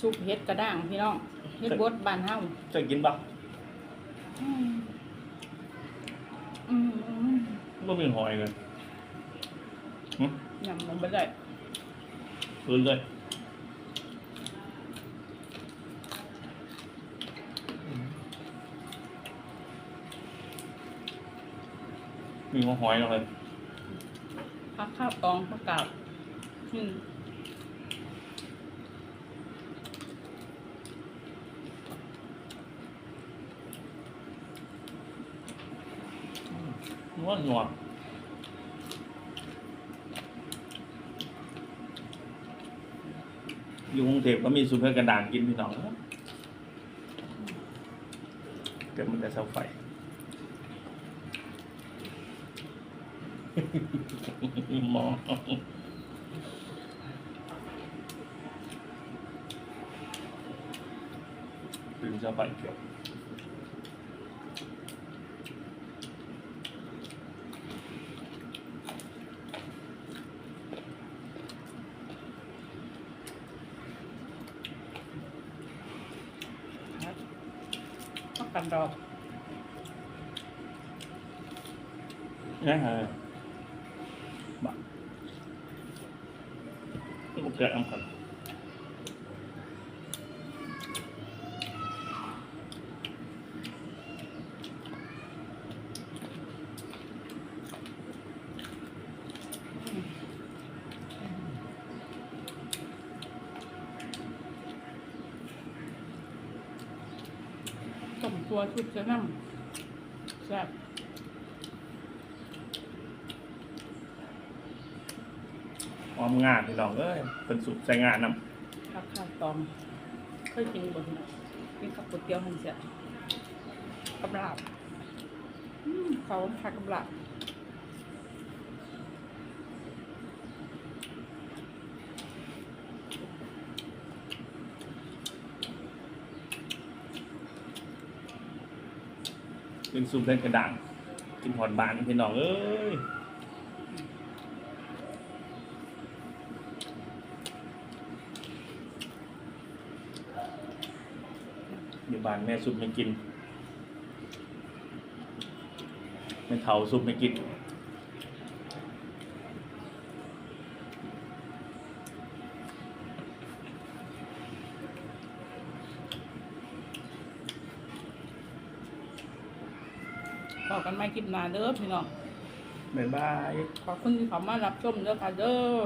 ซุปเห็ดกระด้างพี่น้องเห็ดบดบานเฮาจะกินปะอืมอืมอืมไม่มีหอยเลยหึยำลงไปได้พื้นเลยมีหัวหอยเลยพักข้าวตองผักกาดอืม นัวนัวอยู่กรุงเทพก็มีซูเปอร์กระดานกินพี่น้องเกิดมันจะเสาไฟหมอตื่นเสาไฟเกี่ยว ผั กันดอกนี่ฮะบ้าลูกเกิดอังคัน มตัวชุบเสน้ำแซ่บออมงานพี่น้องเอ้ยเป็นสุดใส่งานนผักข้าวตองเคยกินบ่พี่น้องกินกับก๋วยเตี๋ยวหันเสียกับลาบอืมเขาผักกับลาบ เป็นซุปเล่นกระด่างกินหอดบานพี่น้องเอ้ยอยู่บ้านแม่ซุปไม่กิน ไม่เถาซุปไม่กิน พอกันไม่คลิปหน้าเด้อพี่น้อง บ๊ายบาย ขอบคุณที่เขามารับชมเด้อค่ะเด้อ